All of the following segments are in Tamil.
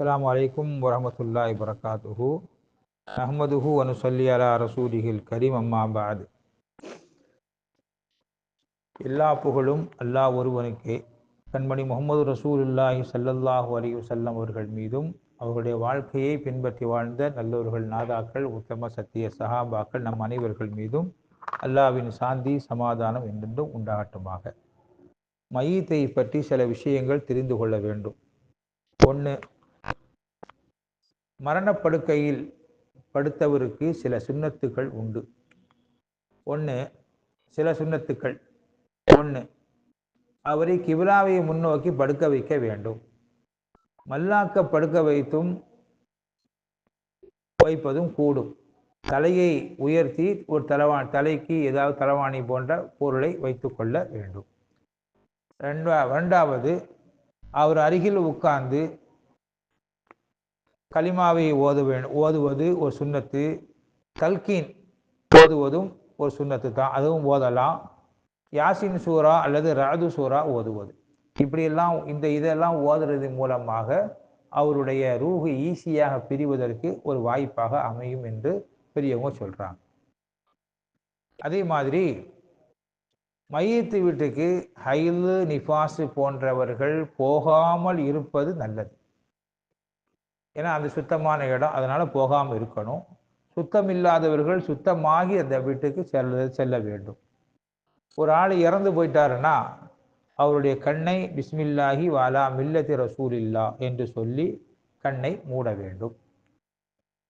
السلام عليكم ورحمة الله وبركاته نحمده ونصلي على رسوله الكريم أما بعد எல்லா புகழும் அல்லாஹ் ஒருவனுக்கே. கண்மணி முகமது ரசூலுல்லாஹி ஸல்லல்லாஹு அலி வஸல்லம் அவர்கள் மீதும் அவர்களுடைய வாழ்க்கையை பின்பற்றி வாழ்ந்த நல்லவர்கள் நாதாக்கள் உத்தம சத்திய சஹாபாக்கள் நம் அனைவர்கள் மீதும் அல்லாவின் சாந்தி சமாதானம் என்றென்றும் உண்டாகட்டுமாக. மையத்தை பற்றி சில விஷயங்கள் தெரிந்து கொள்ள வேண்டும். ஒன்று மரணப்படுக்கையில் படுத்தவருக்கு சில சுண்ணத்துக்கள் உண்டு. ஒன்று சில சுண்ணத்துக்கள். ஒன்று அவரை கிபிலாவை முன்னோக்கி படுக்க வைக்க வேண்டும். மல்லாக்க படுக்க வைத்தும் வைப்பதும் கூடும். தலையை உயர்த்தி ஒரு தலவா தலைக்கு ஏதாவது தலவாணி போன்ற பொருளை வைத்து கொள்ள வேண்டும். ரெண்டா ரெண்டாவது அவர் அருகில் உட்கார்ந்து கலிமாவை ஓத வேண்டும் ஓதுவது ஒரு சுண்ணத்து தல்கீன் ஓதுவதும் ஒரு சுண்ணத்து தான் அதுவும் ஓதலாம். யாசின் சூரா அல்லது ராது சூரா ஓதுவது. இப்படியெல்லாம் இந்த இதெல்லாம் ஓதுறது மூலமாக அவருடைய ரூஹு ஈஸியாக பிரிவதற்கு ஒரு வாய்ப்பாக அமையும் என்று பெரியவங்க சொல்கிறாங்க அதே மாதிரி மையத்து வீட்டுக்கு ஹைலு நிஃபாசு போன்றவர்கள் போகாமல் இருப்பது நல்லது. ஏன்னா அது சுத்தமான இடம் அதனால் போகாமல் இருக்கணும். சுத்தம் இல்லாதவர்கள் சுத்தமாகி அந்த வீட்டுக்கு செல்ல செல்ல வேண்டும். ஒரு ஆள் இறந்து போயிட்டாருன்னா அவருடைய கண்ணை பிஸ்மில்லாஹி வாலா மில்லத்தி ரசூலில்லா என்று சொல்லி கண்ணை மூட வேண்டும்.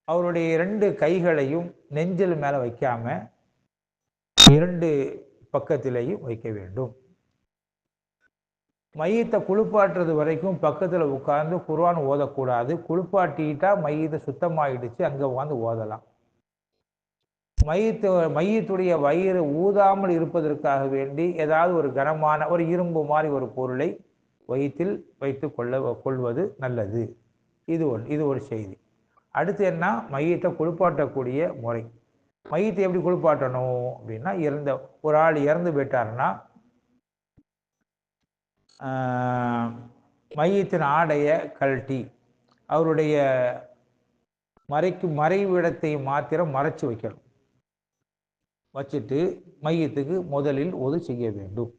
அவருடைய இரண்டு கைகளையும் நெஞ்சில் மேலே வைக்காம இரண்டு பக்கத்திலேயும் வைக்க வேண்டும். மையத்தை குளிப்பாட்டுறது வரைக்கும் பக்கத்தில் உட்கார்ந்து குர்வான் ஓதக்கூடாது. குளிப்பாட்டிட்டா மையத்தை சுத்தமாயிடுச்சு அங்கே உட்காந்து ஓதலாம். மையத்து மையத்துடைய வயிறு ஊதாமல் இருப்பதற்காக வேண்டி ஏதாவது ஒரு கனமான ஒரு இரும்பு மாதிரி ஒரு பொருளை வயிற்றில் வைத்து கொள்ள கொள்வது நல்லது. இது ஒன்று இது ஒரு செய்தி. அடுத்து என்ன? மையத்தை குளிப்பாட்டக்கூடிய முறை. மையத்தை எப்படி குளிப்பாட்டணும் அப்படின்னா இறந்த ஒரு ஆள் இறந்து போயிட்டாருன்னா மையத்தின் ஆடையை கழட்டி அவருடைய மறைக்கு மறைவிடத்தை மாத்திரம் மறைச்சு வைக்கணும். வச்சுட்டு மையத்துக்கு முதலில் ஒது செய்ய வேண்டும்.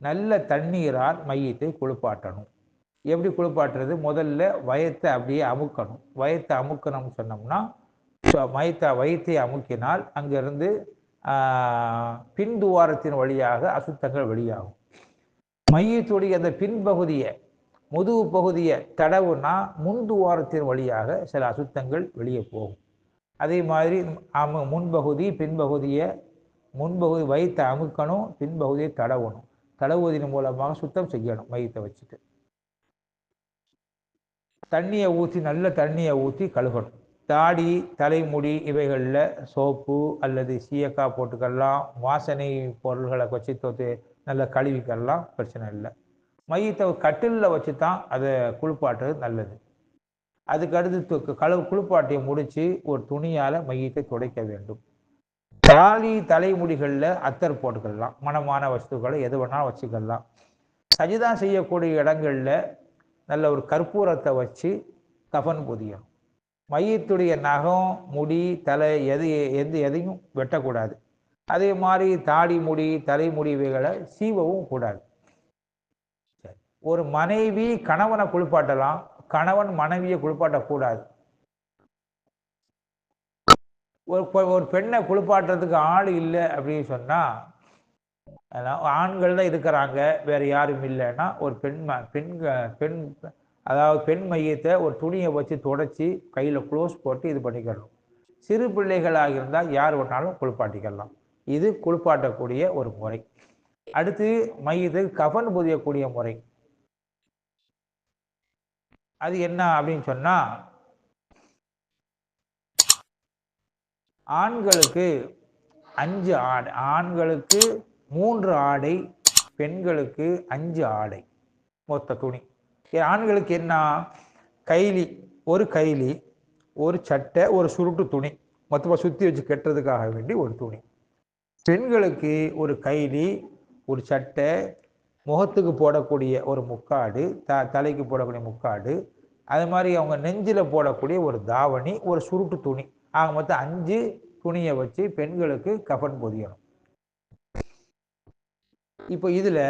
நல்ல தண்ணீரால் மையத்தை குளிப்பாட்டணும். எப்படி குளிப்பாட்டுறது? முதல்ல வயத்தை அப்படியே அமுக்கணும். வயத்தை அமுக்கணும்னு சொன்னோம்னா மயத்தை வயத்தை அமுக்கினால் அங்கிருந்து பின்துவாரத்தின் வழியாக அசுத்தங்கள் வெளியாகும். மையத்துடைய அந்த பின்பகுதியை முதுகு பகுதியை தடவுனா முன்துவாரத்தின் வழியாக சில அசுத்தங்கள் வெளியே போகும். அதே மாதிரி அமு முன்பகுதி பின்பகுதியை முன்பகுதி வயிற்றை அமுக்கணும் பின்பகுதியை தடவணும். தடவுவதன் மூலமாக சுத்தம் செய்யணும் மையத்தை வச்சுட்டு. தண்ணியை ஊற்றி நல்ல தண்ணியை ஊற்றி கழுகணும். தாடி தலைமுடி இவைகளில் சோப்பு அல்லது சீயக்காய் போட்டுக்கலாம். வாசனை பொருள்களை வச்சு தோத்து நல்ல கழுவிக்கெல்லாம் பிரச்சனை இல்லை. மையத்தை கட்டிலில் வச்சு தான் அதை குளிப்பாட்டுறது நல்லது. அதுக்கு அடுத்து கழுவு குளிப்பாட்டியை முடித்து ஒரு துணியால் மையத்தை துடைக்க வேண்டும். தாலி தலைமுடிகளில் அத்தர் போட்டுக்கலாம். மனமான வஸ்துக்களை எது வேணாலும் வச்சுக்கலாம். சஜிதா செய்யக்கூடிய இடங்களில் நல்ல ஒரு கற்பூரத்தை வச்சு கஃன் பொதியணும். மையத்துடைய நகம் முடி தலை எது எந்த எதையும் வெட்டக்கூடாது. அதே மாதிரி தாடி முடி தலைமுடி இவைகளை சீவவும் கூடாது. ஒரு மனைவி கணவனை குளிப்பாட்டலாம் கணவன் மனைவியை குளிப்பாட்டக்கூடாது. ஒரு ஒரு பெண்ணை குளிப்பாட்டுறதுக்கு ஆள் இல்லை அப்படின்னு சொன்னால் ஆண்கள் தான் இருக்கிறாங்க வேற யாரும் இல்லைன்னா ஒரு பெண் பெண் பெண் அதாவது பெண் மையத்தை ஒரு துணியை வச்சு தொடச்சி கையில் க்ளோஸ் போட்டு இது பண்ணிக்கணும். சிறு பிள்ளைகளாக இருந்தால் யார் வேணாலும் குளிப்பாட்டிக்கலாம். இது குளிப்பாட்டக்கூடிய ஒரு முறை. அடுத்து மையத்துக்கு கஃன் புதியக்கூடிய முறை. அது என்ன அப்படின்னு சொன்னா ஆண்களுக்கு அஞ்சு ஆடை ஆண்களுக்கு மூன்று ஆடை பெண்களுக்கு அஞ்சு ஆடை மொத்த துணி. ஆண்களுக்கு என்ன? கைலி ஒரு கைலி ஒரு சட்டை ஒரு சுருட்டு துணி மொத்தமாக சுற்றி வச்சு கட்டுறதுக்காக வேண்டி ஒரு துணி. பெண்களுக்கு ஒரு கைலி ஒரு சட்டை முகத்துக்கு போடக்கூடிய ஒரு முக்காடு த தலைக்கு போடக்கூடிய முக்காடு அது மாதிரி அவங்க நெஞ்சில் போடக்கூடிய ஒரு தாவணி ஒரு சுருட்டு துணி. ஆக மொத்தம் அஞ்சு துணியை வச்சு பெண்களுக்கு கஃபன் பொதியணும். இப்போ இதில்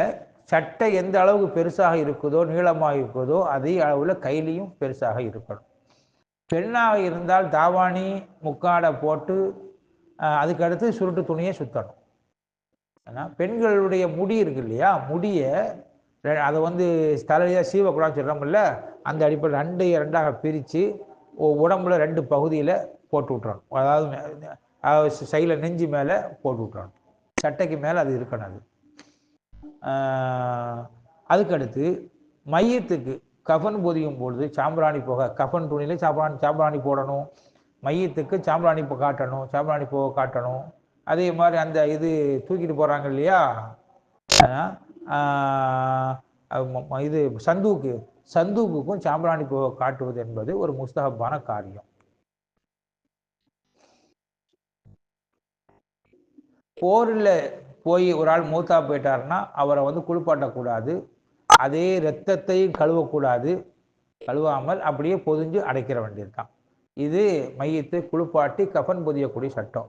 சட்டை எந்த அளவுக்கு பெருசாக இருக்குதோ நீளமாக இருக்குதோ அதே அளவில் கையிலையும் பெருசாக இருக்கணும். பெண்ணாக இருந்தால் தாவாணி முக்காடை போட்டு அதுக்கு அடுத்து சுருட்டு துணியை சுற்றணும் ஏன்னா பெண்களுடைய முடி இருக்கு இல்லையா? முடியை அதை வந்து தலையாக சீவக்கூடாதுன்னு சொல்கிறோம்ல அந்த அடிப்படையில் ரெண்டு ரெண்டாக பிரித்து உடம்புல ரெண்டு பகுதியில் போட்டு விட்றணும் அதாவது சைடில் நெஞ்சு மேலே போட்டு விட்றணும் சட்டைக்கு மேலே அது இருக்கணும் அது. அதுக்கடுத்து மையத்துக்கு கஃன் பொதியும் பொழுது சாம்பிராணி போக கஃன் துணியில் சாம்பிராணி சாம்பிராணி போடணும். மையத்துக்கு சாம்பிராணி பு காட்டணும் சாம்பிராணி பூவை காட்டணும். அதே மாதிரி அந்த இது தூக்கிட்டு போகிறாங்க இல்லையா? ஆஹ் இது சந்தூக்கு சந்தூக்குக்கும் சாம்பிராணி பூவை காட்டுவது என்பது ஒரு முஸ்தகப்பான காரியம். போரில் போய் ஒரு ஆள் மூத்தா போயிட்டாருன்னா அவரை வந்து குளிப்பாட்டக்கூடாது. அதே இரத்தத்தையும் கழுவக்கூடாது. கழுவாமல் அப்படியே பொதிஞ்சு அடைக்கிற வேண்டியதுதான் இது மையத்தை குளிப்பாட்டி கஃபன் புதியக்கூடிய சட்டம்.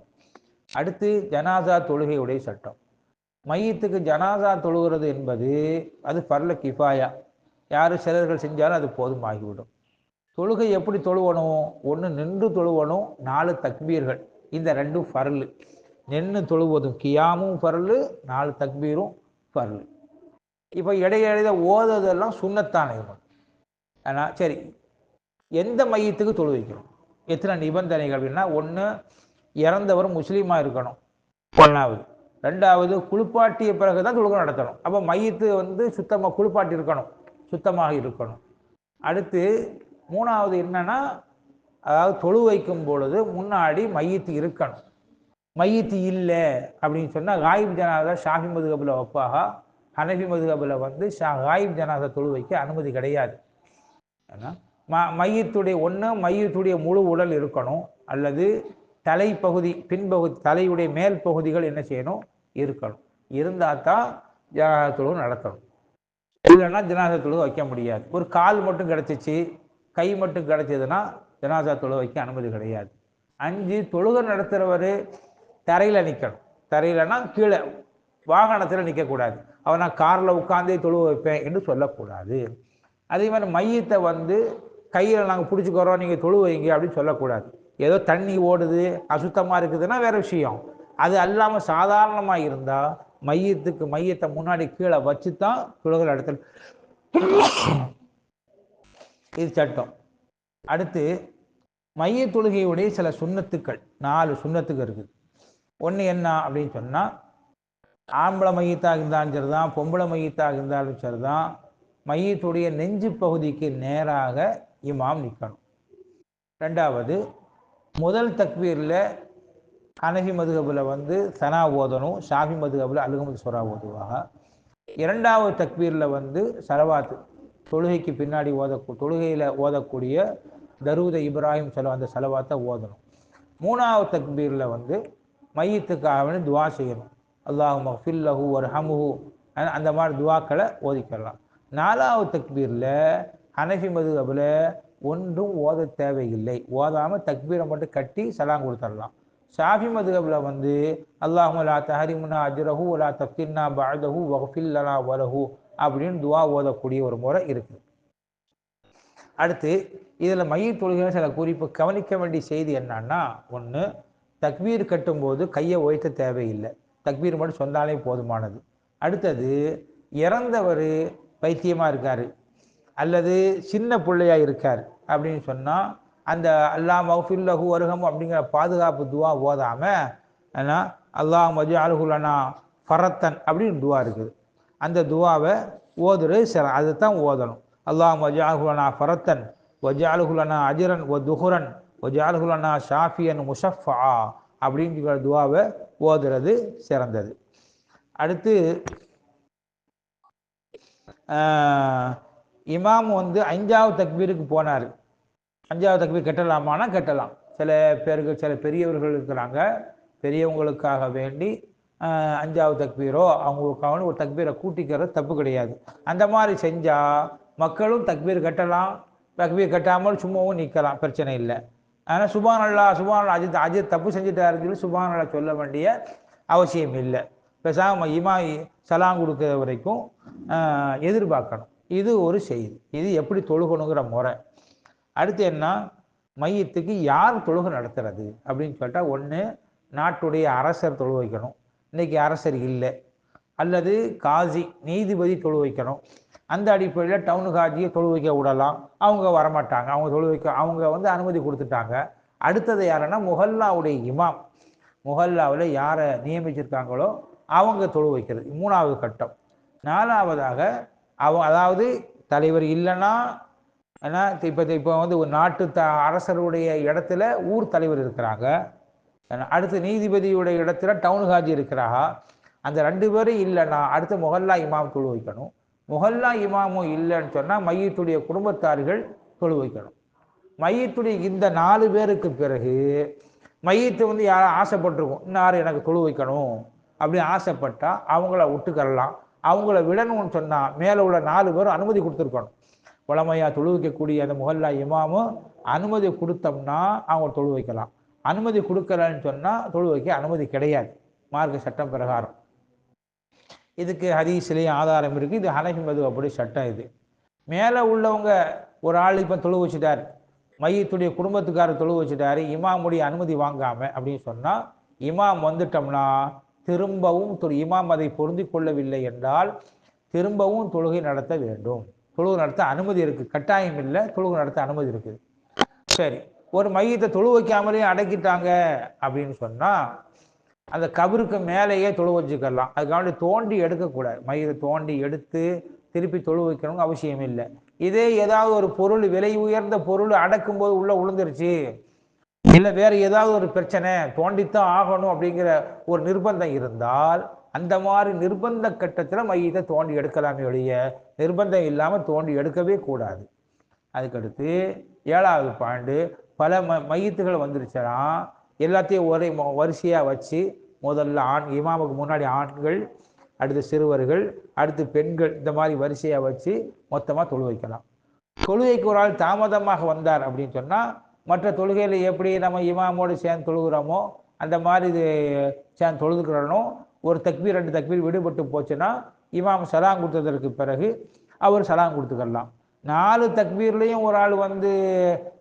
அடுத்து ஜனாசா தொழுகையுடைய சட்டம். மையத்துக்கு ஜனாசா தொழுகிறது என்பது அது பரல கிஃபாயா. யார் சிலர்கள் செஞ்சாலும் அது போதுமாகிவிடும். தொழுகை எப்படி தொழுவணும்? ஒன்று நின்று தொழுவணும் நாலு தக்பீர்கள். இந்த ரெண்டும் ஃபர்லு. நின்று தொழுவதும் கியாமும் பரல் நாலு தக்பீரும் பரல் இப்போ இடையிடையில ஓதுறதெல்லாம் சுண்ணத்தானே ஆனால் சரி எந்த மையத்துக்கு தொழு வைக்கிறோம் எத்தனை நிபந்தனைகள் அப்படின்னா ஒன்று இறந்தவர் முஸ்லீமாக இருக்கணும். ஒன்றாவது ரெண்டாவது குளிப்பாட்டிய பிறகு தான் தொழுகை நடத்தணும். அப்போ மையத்து வந்து சுத்தமாக குளிப்பாட்டி இருக்கணும். சுத்தமாக இருக்கணும். அடுத்து மூணாவது என்னன்னா அதாவது தொழு வைக்கும் பொழுது முன்னாடி மையத்து இருக்கணும். மையத்து இல்லை அப்படின்னு சொன்னால் காயிப் ஜனாதா ஷாஃபி மதுகபில் வைப்பாக? ஹனஃபி மதுகபில் வந்து ஷா காயிப் ஜனாதா தொழு வைக்க அனுமதி கிடையாது. ஏன்னா ம மையத்துடைய ஒன்று மையத்துடைய முழு உடல் இருக்கணும். அல்லது தலைப்பகுதி பின்பகுதி தலையுடைய மேல் பகுதிகள் என்ன செய்யணும்? இருக்கணும். இருந்தால் தான் ஜனாதா நடத்தணும். இல்லைன்னா ஜனாதா வைக்க முடியாது. ஒரு கால் மட்டும் கிடச்சிச்சு கை மட்டும் கிடச்சதுன்னா ஜனாதா வைக்க அனுமதி கிடையாது. அஞ்சு தொழுகை நடத்துகிறவர் தரையில் நிற்கணும் தரையிலனா கீழே வாகனத்தில் நிற்கக்கூடாது அவன் நான் காரில் உட்காந்தே தொழுக வைப்பேன் என்று சொல்லக்கூடாது. அதே மாதிரி மையத்தை வந்து கையில் நாங்கள் பிடிச்சிக்கிறோம் நீங்கள் தொழுவீங்க அப்படின்னு சொல்லக்கூடாது. ஏதோ தண்ணி ஓடுது அசுத்தமாக இருக்குதுன்னா வேறு விஷயம். அது அல்லாமல் சாதாரணமாக இருந்தால் மையத்துக்கு மையத்தை முன்னாடி கீழே வச்சு தான் தொழுகிற இடத்துல இது சட்டம். அடுத்து மைய தொழுகையுடைய சில சுண்ணத்துக்கள். நாலு சுண்ணத்துக்கு இருக்குது ஒன்று என்ன அப்படின்னு சொன்னால் ஆம்பளை மையத்தாக இருந்தாலும் சரிதான் பொம்பளை மையத்தாக இருந்தாலும் சரிதான் மையத்துடைய நெஞ்சு பகுதிக்கு நேராக இமாம் நிற்கணும் ரெண்டாவது முதல் தக்பீரில் அனஹி மதுகபில் வந்து சனா ஓதணும் ஷாஃபி மதுகபில் அலுகமது சொரா ஓதுவாக இரண்டாவது தக்பீரில் வந்து சரவாத்து தொழுகைக்கு பின்னாடி ஓத தொழுகையில் ஓதக்கூடிய தருவத இப்ராஹிம் செலவு அந்த செலவாத்தை ஓதணும். மூணாவது தக்பீரில் வந்து மையத்துக்காக வேண்டி துவா செய்யணும். அல்லாஹு மஃபில் லஹூ ஒரு ஹமுஹு அந்த மாதிரி துவாக்களை ஓதிக்கலாம். நாலாவது தக்பீரில் ஹனஃபி மதுகபில் ஒன்றும் ஓத தேவையில்லை. ஓதாமல் தக்பீரை மட்டும் கட்டி சலாம் கொடுத்துடலாம் ஷாஃபி மதுகபில் வந்து அல்லாஹு லா தஹரிமுனா அஜ்ரஹு லா தஃபின்னா பஅதஹு வஃபில்லனா வலஹு அப்படின்னு துவா ஓதக்கூடிய ஒரு முறை இருக்குது அடுத்து இதில் மைய தொழுகை சில குறிப்பு கவனிக்க வேண்டிய செய்தி என்னன்னா ஒன்று தக்பீர் கட்டும்போது கையை ஒய்த்த தேவையில்லை. தக்பீர் மட்டும் சொன்னாலே போதுமானது. அடுத்தது இறந்தவர் பைத்தியமாக இருக்கார். அல்லது சின்ன பிள்ளையாக இருக்கார் அப்படின்னு சொன்னால் அந்த அல்லாஹ் மஃபில்லஹு வருகம் அப்படிங்கிற பாதுகாப்பு துவா ஓதாமல் ஏன்னா அல்லாஹ் மஜு அலுகுலனா ஃபரத்தன் அப்படின்னு துவா இருக்குது. அந்த துவாவை ஓதுறது சில அதை தான் ஓதணும். அல்லாஹ் மஜு அலுகுலனா ஃபரத்தன் வஜாலுகுலனா அஜிரன் ஒ துஹுரன் வஜாலுகுலனா ஷாஃபியன் முஷஃபா அப்படிங்கிற துவாவை ஓதுறது சிறந்தது. அடுத்து இமாம் வந்து அஞ்சாவது தக்பீருக்கு போனார். அஞ்சாவது தக்பீர் கட்டலாமானா கட்டலாம். சில பேருக்கு சில பெரியவர்கள் இருக்கிறாங்க. பெரியவங்களுக்காக வேண்டி அஞ்சாவது தக்பீரோ அவங்களுக்காக ஒரு தக்பீரை கூட்டிக்கிறது தப்பு கிடையாது. அந்த மாதிரி செஞ்சால் மக்களும் தக்பீர் கட்டலாம். தக்பீர் கட்டாமல் சும்மாவும் நிற்கலாம். பிரச்சனை இல்லை. ஆனால் சுபானல்லா சுபான் அஜித் அஜித் தப்பு செஞ்சுட்டாருன்னு சொல்லி சுபானல்லா சொல்ல வேண்டிய அவசியம் இல்லை. பேசாமல் இமா சலாம் கொடுக்குற வரைக்கும் எதிர்பார்க்கணும். இது ஒரு செய்தி. இது எப்படி தொழுகணுங்கிற முறை. அடுத்து என்ன? மையத்துக்கு யார் தொழுகை நடத்துறது? அப்படின்னு சொல்லிட்டா ஒன்று நாட்டுடைய அரசர் தொழு வைக்கணும். இன்னைக்கு அரசர் இல்லை. அல்லது காசி நீதிபதி தொழு வைக்கணும். அந்த அடிப்படையில் டவுன் காஜியை தொழு வைக்க விடலாம். அவங்க வரமாட்டாங்க. அவங்க தொழு வைக்க அவங்க வந்து அனுமதி கொடுத்துட்டாங்க. அடுத்தது யாருன்னா முஹல்லாவுடைய இமாம். முஹல்லாவில் யாரை நியமிச்சிருக்காங்களோ அவங்க தொழு வைக்கிறது. மூணாவது கட்டம். நாலாவதாக அவ அதாவது தலைவர் இல்லைன்னா ஏன்னா இப்போ இப்போ வந்து ஒரு நாட்டு த அரசருடைய இடத்துல ஊர் தலைவர் இருக்கிறாங்க. ஏன்னா அடுத்து நீதிபதியுடைய இடத்துல டவுன் ஹாஜி இருக்கிறாங்க அந்த ரெண்டு பேரும் இல்லைன்னா அடுத்து முகல்லா இமாம் தொழு வைக்கணும். முகல்லா இமாமும் இல்லைன்னு சொன்னால் மையத்துடைய குடும்பத்தார்கள் தொழு வைக்கணும். மையத்துடைய இந்த நாலு பேருக்கு பிறகு மையத்தை வந்து யாரும் ஆசைப்பட்டிருக்கும் இன்னார் எனக்கு தொழு வைக்கணும் அப்படின்னு ஆசைப்பட்டால் அவங்கள விட்டுக்கரலாம். அவங்கள விடணும்னு சொன்னால் மேலே உள்ள நாலு பேரும் அனுமதி கொடுத்துருக்கணும். உளமையா தொழு வைக்கக்கூடிய அந்த முகல்லா இமாமும் அனுமதி கொடுத்தோம்னா அவங்க தொழு வைக்கலாம். அனுமதி கொடுக்கலன்னு சொன்னால் தொழு வைக்க அனுமதி கிடையாது. மார்க்க சட்டம் பிரகாரம். இதுக்கு ஹதீஸ்லேயும் ஆதாரம் இருக்குது இது ஹனஹிமது மது அப்படி சட்டம் இது. மேலே உள்ளவங்க ஒரு ஆள் இப்போ தொழு வச்சுட்டார். மையத்துடைய குடும்பத்துக்காரர் தொழு வச்சுட்டாரு. இமாமுடைய அனுமதி வாங்காமல் அப்படின்னு சொன்னால் இமாம் வந்துட்டோம்னா திரும்பவும் இமாம் அதை பொருந்தி கொள்ளவில்லை என்றால் திரும்பவும் தொழுகை நடத்த வேண்டும். தொழுகை நடத்த அனுமதி இருக்குது கட்டாயம் இல்லை. தொழுகை நடத்த அனுமதி இருக்குது. சரி. ஒரு மையத்தை தொழு வைக்காமலே அடக்கிட்டாங்க அப்படின்னு சொன்னால் அந்த கபருக்கு மேலேயே தொழு வச்சுக்கலாம். அதுக்காண்டி தோண்டி எடுக்கக்கூடாது. மையத்தை தோண்டி எடுத்து திருப்பி தொழு வைக்கணும்னு அவசியம் இல்லை. இதே ஏதாவது ஒரு பொருள் விலை உயர்ந்த பொருள் அடக்கும்போது உள்ளே உளுந்துருச்சு. இல்லை வேற ஏதாவது ஒரு பிரச்சனை தோண்டித்தான் ஆகணும் அப்படிங்கிற ஒரு நிர்பந்தம் இருந்தால் அந்த மாதிரி நிர்பந்த கட்டத்தில் மையத்தை தோண்டி எடுக்கலாமே ஒழிய நிர்பந்தம் இல்லாமல் தோண்டி எடுக்கவே கூடாது. அதுக்கடுத்து ஏழாவது பாண்டு பல ம மையத்துகள் வந்துருச்சுன்னா எல்லாத்தையும் ஒரே வரிசையாக வச்சு முதல்ல ஆண் இமாமுக்கு முன்னாடி ஆண்கள் அடுத்து சிறுவர்கள் அடுத்து பெண்கள் இந்த மாதிரி வரிசையாக வச்சு மொத்தமாக தொழு வைக்கலாம் தொழுகைக்கு ஒரு ஆள் தாமதமாக வந்தார் அப்படின்னு சொன்னால் மற்ற தொழுகையில் எப்படி நம்ம இமாமோடு சேர்ந்து தொழுகிறோமோ அந்த மாதிரி இது சேர்ந்து தொழுதுக்கிறனோ ஒரு தக்பீர் ரெண்டு தக்பீர் விடுபட்டு போச்சுன்னா இமாம் சலாம் கொடுத்ததற்கு பிறகு அவர் சலாம் கொடுத்துக்கலாம். நாலு தக்பீர்லேயும் ஒரு ஆள் வந்து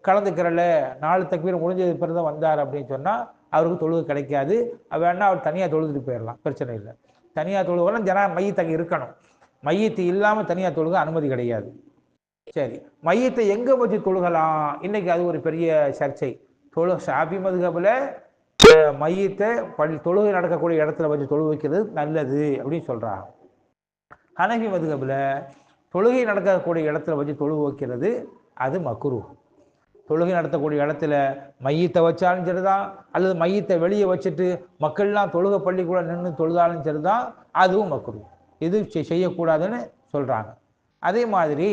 கலந்துக்கிறல நாலு தக்பீர் முடிஞ்சது பிறகு தான் வந்தார் அப்படின்னு சொன்னால் அவருக்கு தொழுகை கிடைக்காது. வேணா அவர் தனியாக தொழுதுட்டு போயிடலாம் பிரச்சனை இல்லை. தனியாக தொழுகலாம் ஜனா மையத்தங்க இருக்கணும். மையத்து இல்லாமல் தனியாக தொழுக அனுமதி கிடையாது. சரி மையத்தை எங்கே வச்சு தொழுகலாம்? இன்னைக்கு அது ஒரு பெரிய சர்ச்சை. தொழு ஷாபி மதுகபில் மையத்தை பள்ளி தொழுகை நடக்கக்கூடிய இடத்துல வச்சு தொழு வைக்கிறது நல்லது அப்படின்னு சொல்கிறாங்க ஹனஃபி மதுகபில் தொழுகை நடக்கக்கூடிய இடத்துல வச்சு தொழு வைக்கிறது அது மக்குரு தொழுகை நடத்தக்கூடிய இடத்துல மையத்தை வச்சாலும் சரிதான் அல்லது மையத்தை வெளியே வச்சுட்டு மக்கள்லாம் தொழுகை கூட நின்று தொழுதாலும் சரிதான் அதுவும் மக்குரு இது செய்யக்கூடாதுன்னு சொல்கிறாங்க அதே மாதிரி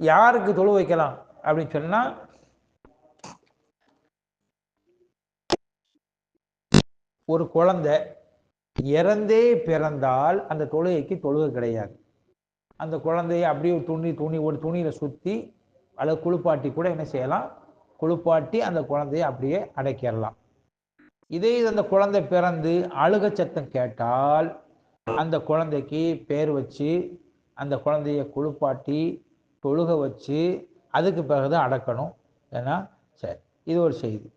யாருக்கு தொழு வைக்கலாம் அப்படின்னு சொன்னால் ஒரு குழந்தை இறந்தே பிறந்தால் அந்த தொழுகைக்கு தொழுகை கிடையாது. அந்த குழந்தையை அப்படியே ஒரு துணி துணி ஒரு துணியில் சுற்றி அல்லது குளிப்பாட்டி கூட என்ன செய்யலாம்? குளிப்பாட்டி அந்த குழந்தையை அப்படியே அடைக்கிடலாம் இதே இது அந்த குழந்தை பிறந்து அழுக சத்தம் கேட்டால் அந்த குழந்தைக்கு பேர் வச்சு அந்த குழந்தைய குளிப்பாட்டி தொழுக வச்சு அதுக்கு பிறகுதான் அடக்கணும். ஏன்னா சரி இது ஒரு செய்தி.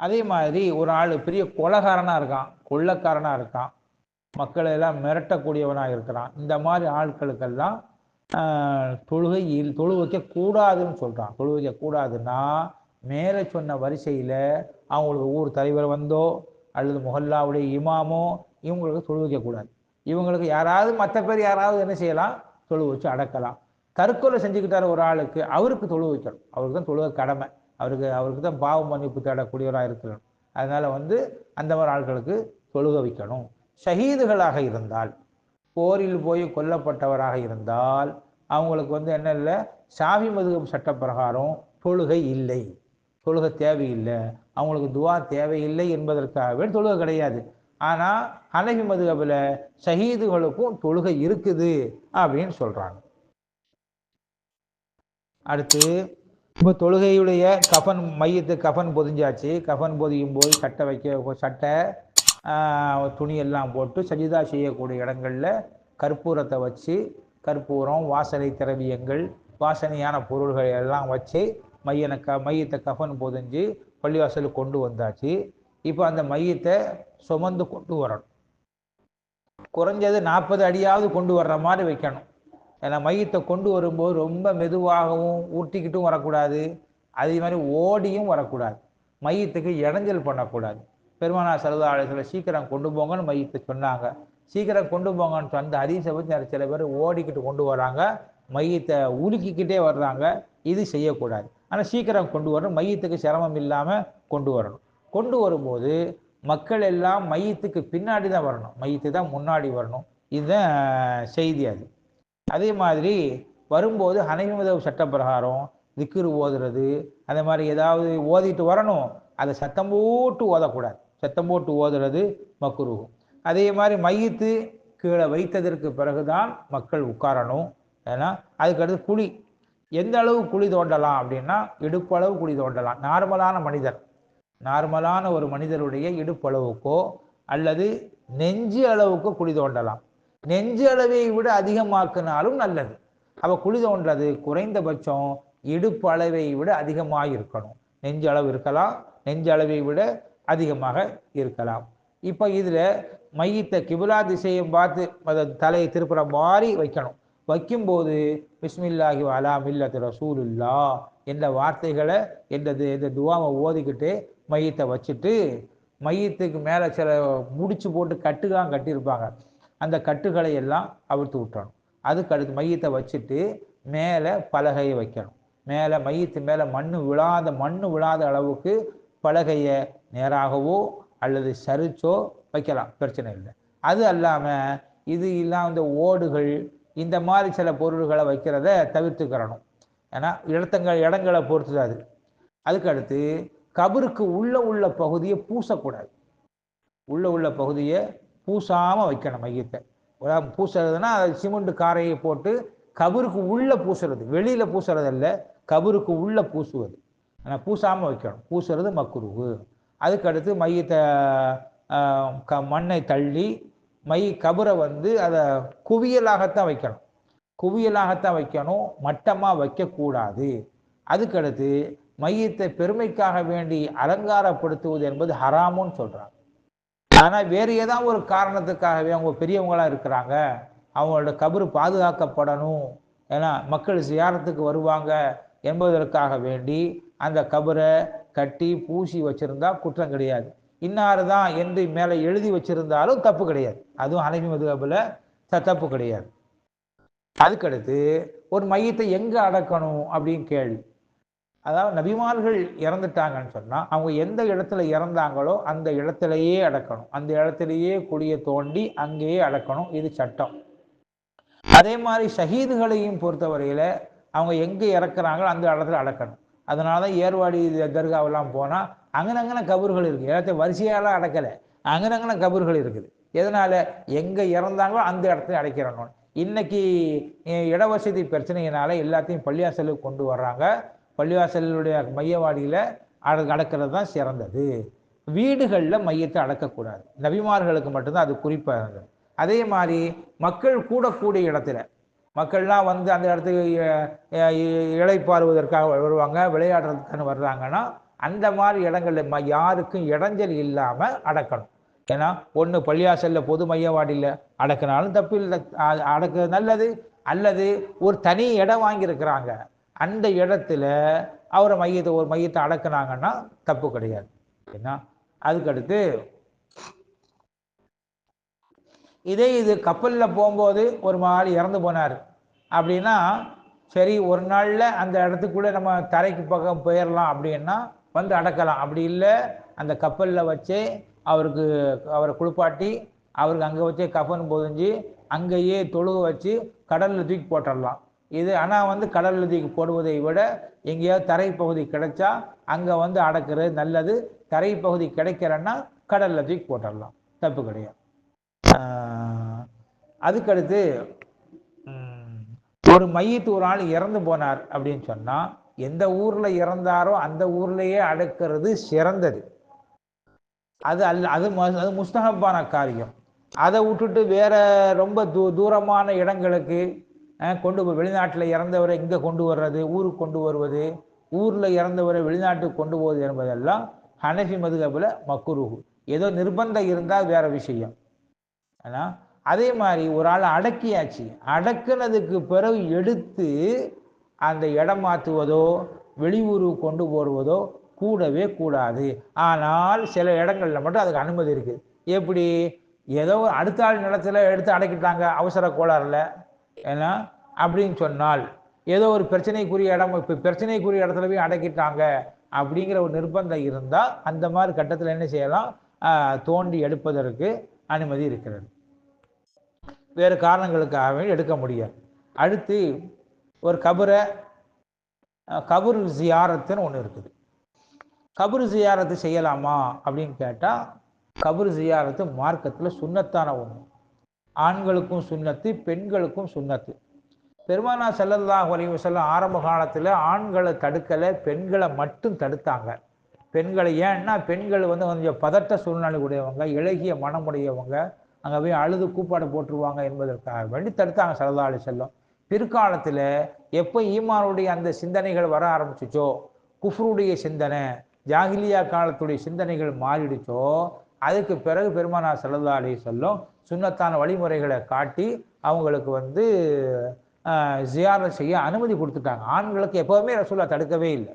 அதே மாதிரி ஒரு ஆள் பெரிய கொலகாரனாக இருக்கான் கொள்ளக்காரனாக இருக்கான் மக்களை எல்லாம் மிரட்டக்கூடியவனாக இருக்கிறான். இந்த மாதிரி ஆட்களுக்கெல்லாம் தொழுகை இல் தொழு வைக்க கூடாதுன்னு சொல்கிறான் தொழு வைக்க கூடாதுன்னா மேலே சொன்ன வரிசையில் அவங்களுக்கு ஊர் தலைவர் வந்தோ அல்லது முஹல்லாவுடைய இமாமோ இவங்களுக்கு தொழு வைக்கக்கூடாது இவங்களுக்கு யாராவது மற்ற பேர் யாராவது என்ன செய்யலாம்? தொழு வச்சு அடக்கலாம். தற்கொலை செஞ்சுக்கிட்டார் ஒரு ஆளுக்கு அவருக்கு தொழு வைக்கணும். அவருக்கு தான் தொழுக கடமை. அவருக்கு அவருக்கு தான் பாவ மன்னிப்பு தேடக்கூடியவராக இருக்கணும். அதனால் வந்து அந்த மாதிரி ஆட்களுக்கு தொழுக வைக்கணும். ஷஹீதுகளாக இருந்தால் போரில் போய் கொல்லப்பட்டவராக இருந்தால் அவங்களுக்கு வந்து என்ன இல்லை? சாவி மதுகம் சட்ட பிரகாரம் தொழுகை இல்லை. தொழுகை தேவையில்லை. அவங்களுக்கு துவா தேவையில்லை என்பதற்காகவே தொழுகை கிடையாது. ஆனால் ஹனஃபி மதுகபில் ஷஹீதுகளுக்கும் தொழுகை இருக்குது அப்படின்னு சொல்கிறாங்க அடுத்து இப்போ தொழுகையுடைய கஃன் மையத்து கஃன் பொதிஞ்சாச்சு. கஃன் பொதியும் போது சட்டை வைக்க சட்டை துணியெல்லாம் போட்டு சஜிதா செய்யக்கூடிய இடங்களில் கற்பூரத்தை வச்சு கற்பூரம் வாசனை திரவியங்கள் வாசனையான பொருள்கள் எல்லாம் வச்சு மையனை க மையத்தை கஃன் பொதிஞ்சு பள்ளிவாசலுக்கு கொண்டு வந்தாச்சு. இப்போ அந்த மையத்தை சுமந்து கொண்டு வரணும். குறைஞ்சது நாற்பது அடியாவது கொண்டு வர்ற மாதிரி வைக்கணும். ஏன்னா மையத்தை கொண்டு வரும்போது ரொம்ப மெதுவாகவும் ஊட்டிக்கிட்டும் வரக்கூடாது. அதே மாதிரி ஓடியும் வரக்கூடாது. மையத்துக்கு இடைஞ்சல் பண்ணக்கூடாது. பெருமானா சரதா ஆலயத்தில் சீக்கிரம் கொண்டு போங்கன்னு மையத்தை சொன்னாங்க. சீக்கிரம் கொண்டு போங்கன்னு சொன்ன ஹதீஸை வச்சு சில பேர் ஓடிக்கிட்டு கொண்டு வராங்க. மையத்தை உலுக்கிக்கிட்டே வர்றாங்க. இது செய்யக்கூடாது. ஆனால் சீக்கிரம் கொண்டு வரணும். மையத்துக்கு சிரமம் இல்லாமல் கொண்டு வரணும். கொண்டு வரும்போது மக்கள் எல்லாம் மையத்துக்கு பின்னாடி தான் வரணும். மையத்து தான் முன்னாடி வரணும். இதுதான் செய்தி அது. அதே மாதிரி வரும்போது ஹனவிமதவு சட்ட பிரகாரம் திக்குரு ஓதுறது அந்த மாதிரி ஏதாவது ஓதிட்டு வரணும். அதை சத்தம் போட்டு ஓதக்கூடாது. சத்தம் போட்டு ஓதுறது மக்குருகும் அதே மாதிரி மையத்து கீழே வைத்ததற்கு பிறகுதான் மக்கள் உட்காரணும். ஏன்னா அதுக்கடுத்து குழி. எந்த அளவு குழி தோண்டலாம் அப்படின்னா இடுப்பளவு குழி தோண்டலாம். நார்மலான மனிதர். நார்மலான ஒரு மனிதருடைய இடுப்பளவுக்கோ அல்லது நெஞ்சு அளவுக்கோ குழி தோண்டலாம். நெஞ்சு அளவை விட அதிகமாக்குனாலும் நல்லது. அப்போ குழி தோன்றது குறைந்தபட்சம் இடுப்பு அளவை விட அதிகமாக இருக்கணும். நெஞ்சு அளவு இருக்கலாம் நெஞ்சு அளவை விட அதிகமாக இருக்கலாம். இப்போ இதில் மையத்தை கிபிலா திசையும் பார்த்து அதை தலையை திருப்புற மாதிரி வைக்கணும். வைக்கும்போது பிஸ்மில்லாஹி அலா மில்லத்து ரசூலுல்லா என்ற வார்த்தைகளை என்ற இந்த துவாவை ஓதிக்கிட்டு மையத்தை வச்சுட்டு மையத்துக்கு மேலே சில முடிச்சு போட்டு கட்டுலாம் கட்டியிருப்பாங்க. அந்த கட்டுகளை எல்லாம் அவிழ்த்து விட்டணும் அதுக்கு அடுத்து மையத்தை வச்சுட்டு மேலே பலகையை வைக்கணும். மேலே மையத்து மேலே மண் விழாத மண் விழாத அளவுக்கு பலகையை நேராகவோ அல்லது சரிச்சோ வைக்கலாம். பிரச்சனை இல்லை. அது அல்லாமல் இது இல்லாமல் இந்த ஓடுகள் இந்த மாதிரி சில பொருள்களை வைக்கிறத தவிர்த்துக்கிறணும். ஏன்னா இடத்தங்கள் இடங்களை பொறுத்து அது. அதுக்கு அடுத்து கபருக்கு உள்ள உள்ள பகுதியை பூசக்கூடாது. உள்ள உள்ள பகுதியை பூசாமல் வைக்கணும் மையத்தை. பூசுறதுன்னா சிமெண்ட் காரையை போட்டு கபருக்கு உள்ள பூசுறது. வெளியில பூசுறதில்ல கபருக்கு உள்ள பூசுவது. ஆனால் பூசாமல் வைக்கணும். பூசுறது மக்குருவு அதுக்கடுத்து மையத்தை க மண்ணை தள்ளி மை கபரை வந்து அதை குவியலாகத்தான் வைக்கணும். குவியலாகத்தான் வைக்கணும். மட்டமாக வைக்கக்கூடாது. அதுக்கடுத்து மையத்தை பெருமைக்காக வேண்டி அலங்காரப்படுத்துவது என்பது ஹராமுன்னு சொல்கிறாங்க ஆனால் வேறு ஏதாவது ஒரு காரணத்துக்காகவே அவங்க பெரியவங்களாக இருக்கிறாங்க. அவங்களோட கபரு பாதுகாக்கப்படணும். ஏன்னா மக்கள் சியாரத்துக்கு வருவாங்க என்பதற்காக வேண்டி அந்த கபரை கட்டி பூசி வச்சிருந்தா குற்றம் கிடையாது. இன்னாறு தான் என்று மேலே எழுதி வச்சிருந்தாலும் தப்பு கிடையாது. அதுவும் அனைவி மதுகபில் தப்பு கிடையாது. அதுக்கடுத்து ஒரு மையத்தை எங்கே அடக்கணும் அப்படின்னு கேள்வி. அதாவது நபிமார்கள் இறந்துட்டாங்கன்னு சொன்னால் அவங்க எந்த இடத்துல இறந்தாங்களோ அந்த இடத்துலையே அடக்கணும். அந்த இடத்துலையே குடியை தோண்டி அங்கேயே அடக்கணும். இது சட்டம். அதே மாதிரி ஷஹீதுகளையும் பொறுத்தவரையில் அவங்க எங்கே இறக்குறாங்களோ அந்த இடத்துல அடக்கணும். அதனால தான் ஏர்வாடி தர்காவெல்லாம் போனால் அங்கனங்கன கபர்கள் இருக்குது இடத்த வரிசையாலாம் அடக்கலை. அங்கனங்கன கபர்கள் இருக்குது. எதனால்? எங்கே இறந்தாங்களோ அந்த இடத்துல அடைக்கிறணும். இன்னைக்கு இடவசதி பிரச்சனையினால எல்லாத்தையும் பள்ளியாசலுக்கு கொண்டு வர்றாங்க. பள்ளிவாசலுடைய மையவாடியில் அட அடக்கிறது தான் சிறந்தது. வீடுகளில் மையத்தை அடக்கக்கூடாது. நபிமார்களுக்கு மட்டும்தான் அது குறிப்பாக இருந்தது. அதே மாதிரி மக்கள் கூடக்கூடிய இடத்துல மக்கள்லாம் வந்து அந்த இடத்துக்கு இழைப்பாருவதற்காக வருவாங்க விளையாடுறதுக்குன்னு வர்றாங்கன்னா அந்த மாதிரி இடங்களில் ம யாருக்கும் இடைஞ்சல் இல்லாமல் அடக்கணும். ஏன்னா ஒன்று பள்ளியாசலில் பொது மையவாடியில் அடக்கினாலும் தப்பு இல்லை. அடக்கிறது நல்லது அல்லது ஒரு தனி இடம் வாங்கியிருக்கிறாங்க. அந்த இடத்துல அவரை மையத்தை ஒரு மையத்தை அடக்குனாங்கன்னா தப்பு கிடையாது. ஏன்னா அதுக்கடுத்து இதே இது கப்பலில் போகும்போது ஒரு மாதிரி இறந்து போனார். அப்படின்னா சரி ஒரு நாளில் அந்த இடத்துக்குள்ளே நம்ம தரைக்கு பக்கம் போயிடலாம் அப்படின்னா வந்து அடக்கலாம். அப்படி இல்லை அந்த கப்பலில் வச்சே அவருக்கு அவரை குளிப்பாட்டி அவருக்கு அங்கே வச்சே கஃபன் பொதிஞ்சு அங்கேயே தொழுக வச்சு கடலில் தூக்கி போட்டுடலாம் இது ஆனால் வந்து கடல் தூக்கி போடுவதை விட எங்கேயாவது தரைப்பகுதி கிடைச்சா அங்கே வந்து அடக்கிறது நல்லது. தரைப்பகுதி கிடைக்கலன்னா கடல் தூக்கி போட்டுடலாம். தப்பு கிடையாது. அதுக்கடுத்து ஒரு மையத்து ஒரு ஆள் இறந்து போனார் அப்படின்னு சொன்னால் எந்த ஊரில் இறந்தாரோ அந்த ஊர்லேயே அடக்கிறது சிறந்தது. அது அல்ல அது அது முஸ்தகப்பான காரியம். அதை விட்டுட்டு வேற ரொம்ப தூ தூரமான இடங்களுக்கு கொண்டு வெளிநாட்டில் இறந்தவரை இங்கே கொண்டு வர்றது ஊருக்கு கொண்டு வருவது ஊரில் இறந்தவரை வெளிநாட்டுக்கு கொண்டு போவது என்பதெல்லாம் ஹனஃபி மதுகபில் மக்குருகு ஏதோ நிர்பந்தம் இருந்தால் வேற விஷயம். ஆனால் அதே மாதிரி ஒரு ஆள் அடக்கியாச்சு. அடக்குனதுக்கு பிறகு எடுத்து அந்த இடம் மாற்றுவதோ வெளியூருக்கு கொண்டு போடுவதோ கூடவே கூடாது. ஆனால் சில இடங்களில் மட்டும் அதுக்கு அனுமதி இருக்குது எப்படி? ஏதோ அடுத்த ஆள் நிலத்தில் எடுத்து அடக்கிட்டாங்க அவசர கோளாறில். ஏன்னா அப்படின்னு சொன்னால் ஏதோ ஒரு பிரச்சனைக்குரிய இடம் இப்போ பிரச்சனைக்குரிய இடத்துல போய் அடக்கிட்டாங்க அப்படிங்கிற ஒரு நிர்பந்தம் இருந்தால் அந்த மாதிரி கட்டத்தில் என்ன செய்யலாம்? தோண்டி எடுப்பதற்கு அனுமதி இருக்கிறது. வேறு காரணங்களுக்காக எடுக்க முடியாது. அடுத்து ஒரு கபரை அஹ், ஜியாரத்துன்னு ஒன்று இருக்குது. கபூர் ஜியாரத்து செய்யலாமா அப்படின்னு கேட்டால் கபர் ஜியாரத்து மார்க்கத்தில் சுண்ணத்தான ஒன்று ஆண்களுக்கும் சுன்னத்து பெண்களுக்கும் சுன்னத்து பெருமானா ஸல்லல்லாஹு வலிவு செல்ல ஆரம்ப காலத்தில் ஆண்களை தடுக்கலை பெண்களை மட்டும் தடுத்தாங்க. பெண்களை ஏன்னா பெண்கள் வந்து கொஞ்சம் பதட்ட சூழ்நிலை உடையவங்க இளகிய மனமுடையவங்க அங்கே போய் அழுது கூப்பாடு போட்டுருவாங்க என்பதற்காக வேண்டி தடுத்தாங்க சரதாளி செல்லும் பிற்காலத்தில் எப்போ ஈமானுடைய அந்த சிந்தனைகள் வர ஆரம்பிச்சிச்சோ குஃப்ருடைய சிந்தனை ஜாகிலியா காலத்துடைய சிந்தனைகள் மாறிடுச்சோ அதுக்கு பிறகு பெருமானா ஸல்லல்லாஹு அலி சொல்லும் சுன்னத்தான வழிமுறைகளை காட்டி அவங்களுக்கு வந்து ஜியாரத் செய்ய அனுமதி கொடுத்துட்டாங்க. ஆண்களுக்கு எப்போவுமே ரசூல்லா தடுக்கவே இல்லை.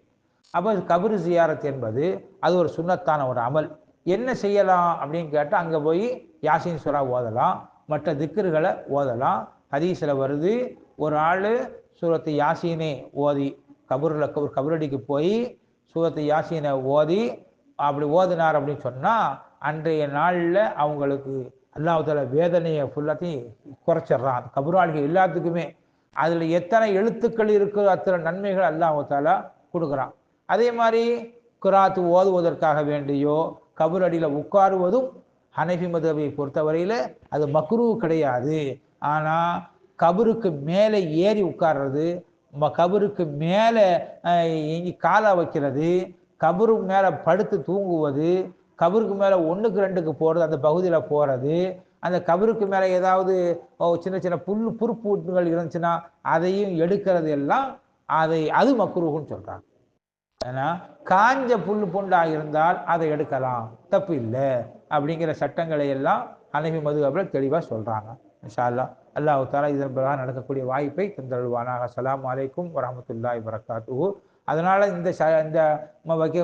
அப்போ கபரு ஜியாரத் என்பது அது ஒரு சுண்ணத்தான ஒரு அமல். என்ன செய்யலாம் அப்படின்னு கேட்டால் அங்கே போய் யாசின் சுறா ஓதலாம் மற்ற திக்கர்களை ஓதலாம். ஹதீஸில் வருது ஒரு ஆள் சூரத்து யாசீனே ஓதி கபூரில் கபூர் கபரடிக்கு போய் சூரத்து யாசீனை ஓதி அப்படி ஓதினார் அப்படின்னு சொன்னால் அன்றைய நாளில் அவங்களுக்கு அல்லாஹால வேதனையை ஃபுல்லாத்தையும் குறைச்சிட்றான். கபுராளிகள் எல்லாத்துக்குமே. அதில் எத்தனை எழுத்துக்கள் இருக்கோ அத்தனை நன்மைகள் அல்லாஹால கொடுக்குறான். அதே மாதிரி குராத்து ஓதுவதற்காக வேண்டியோ கபர் அடியில் உட்காருவதும் ஹனஃபி மதுவை பொறுத்தவரையில் அது மக்ரூ கிடையாது. ஆனால் கபருக்கு மேலே ஏறி உட்கார்றது ம- கபருக்கு மேலே காலை வைக்கிறது கபரு மேலே படுத்து தூங்குவது கபருக்கு மேலே ஒன்றுக்கு ரெண்டுக்கு போகிறது அந்த பகுதியில் போகிறது அந்த கபருக்கு மேலே ஏதாவது ஓ, சின்ன சின்ன புல் புற்பூட்டுகள் இருந்துச்சுன்னா அதையும் எடுக்கிறது எல்லாம் அதை அது மக்குருகுன்னு சொல்கிறாங்க ஏன்னா காஞ்ச புல் புண்டாக இருந்தால் அதை எடுக்கலாம். தப்பு இல்லை. அப்படிங்கிற சட்டங்களை எல்லாம் அனைவி மதுகாப்பில் தெளிவாக சொல்கிறாங்க இன்ஷா அல்லாஹ் தாலா இதன் நடக்கக்கூடிய வாய்ப்பை தந்தருள்வானாக. அலாம் அலைக்கும் வரமத்துல்லாய் வரகாத்து அதனால் இந்த ச இந்த வைக்க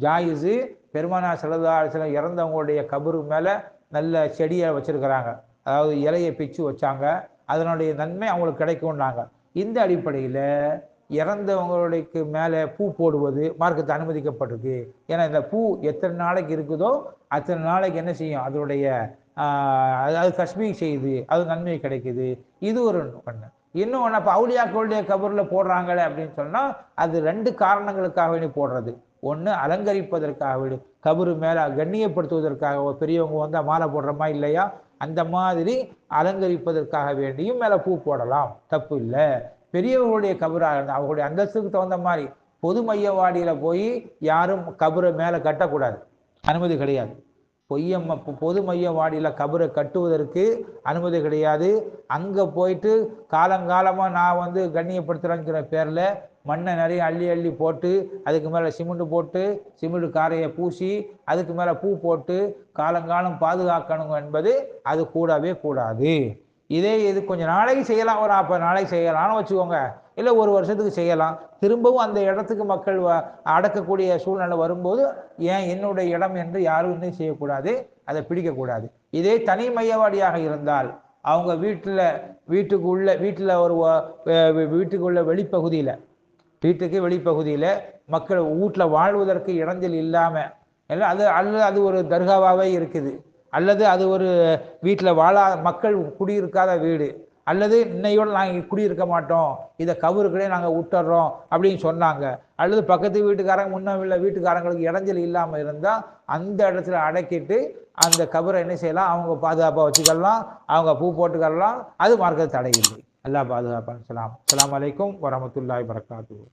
ஜாயிஸு பெருமானா சல்லா சில இறந்தவங்களுடைய கபரு மேலே நல்ல செடியை வச்சுருக்கிறாங்க. அதாவது இலையை பிச்சு வச்சாங்க. அதனுடைய நன்மை அவங்களுக்கு கிடைக்கும்னாங்க. இந்த அடிப்படையில் இறந்தவங்களுக்கு மேலே பூ போடுவது மார்க்கத்தை அனுமதிக்கப்பட்டிருக்கு. ஏன்னா இந்த பூ எத்தனை நாளைக்கு இருக்குதோ அத்தனை நாளைக்கு என்ன செய்யும்? அதனுடைய அது- கஷ்மீர் செய்யுது. அது நன்மை கிடைக்குது. இது ஒரு ஒன்று இன்னும் ஒன்று அப்போ அவுளியாக்களுடைய கபரில் போடுறாங்களே அப்படின்னு சொன்னால் அது ரெண்டு காரணங்களுக்காக வேண்டி போடுறது. ஒன்று அலங்கரிப்பதற்காக வேண்டி கபரு மேலே கண்ணியப்படுத்துவதற்காக பெரியவங்க வந்து மாலை போடுறோமா இல்லையா? அந்த மாதிரி அலங்கரிப்பதற்காக வேண்டியும் மேலே பூ போடலாம். தப்பு இல்லை. பெரியவர்களுடைய கபராக இருந்தால் அவங்களுடைய அந்தஸ்துக்கு தகுந்த மாதிரி பொது மையவாடியில் போய் யாரும் கபரை மேலே கட்டக்கூடாது. அனுமதி கிடையாது. பொய்யம் பொது மையவாடியில் கபரை கட்டுவதற்கு அனுமதி கிடையாது. அங்கே போயிட்டு காலங்காலமாக நான் வந்து கண்ணியப்படுத்துகிறேங்கிற பேரில் மண்ணை நிறைய அள்ளி அள்ளி போட்டு அதுக்கு மேலே சிமெண்ட் போட்டு சிமெண்ட் காரையை பூசி அதுக்கு மேலே பூ போட்டு காலங்காலம் பாதுகாக்கணும் என்பது அது கூடவே கூடாது. இதே இது கொஞ்சம் நாளைக்கு செய்யலாம் ஒரு நாற்பது நாளைக்கு செய்யலாம்னு வச்சுக்கோங்க. இல்லை ஒரு வருஷத்துக்கு செய்யலாம். திரும்பவும் அந்த இடத்துக்கு மக்கள் வ- அடக்கக்கூடிய சூழ்நிலை வரும்போது ஏன் என்னுடைய இடம் என்று யாரும் இன்னும் செய்யக்கூடாது? அதை பிடிக்கக்கூடாது. இதே தனி மையவாடியாக இருந்தால் அவங்க வீட்டில் வீட்டுக்கு உள்ள வீட்டில் ஒரு வ- வீட்டுக்கு உள்ள வெளிப்பகுதியில் வீட்டுக்கு வெளிப்பகுதியில் மக்கள் வீட்டில் வாழ்வதற்கு இடைஞ்சல் இல்லாமல் எல்லாம் அது அல்லது அது ஒரு தர்காவாகவே இருக்குது. அல்லது அது ஒரு வீட்டில் வாழா மக்கள் குடியிருக்காத வீடு அல்லது இன்னையோடு நாங்கள் குடியிருக்க மாட்டோம் இதை கபருக்குள்ளே நாங்கள் விட்டுறோம் அப்படின்னு சொன்னாங்க. அல்லது பக்கத்து வீட்டுக்காரங்க முன்ன உள்ள வீட்டுக்காரங்களுக்கு இடைஞ்சல் இல்லாமல் இருந்தால் அந்த இடத்துல அடக்கிட்டு அந்த கபரை என்ன செய்யலாம் அவங்க பாதுகாப்பாக வச்சுக்கலாம் அவங்க பூ போட்டுக்கலாம். அது மார்க்கத்தை தடை இல்லை அல்லாஹ் பாதுகாப்பான். சலாம் அஸ்ஸலாமு அலைக்கும் வரகாத்து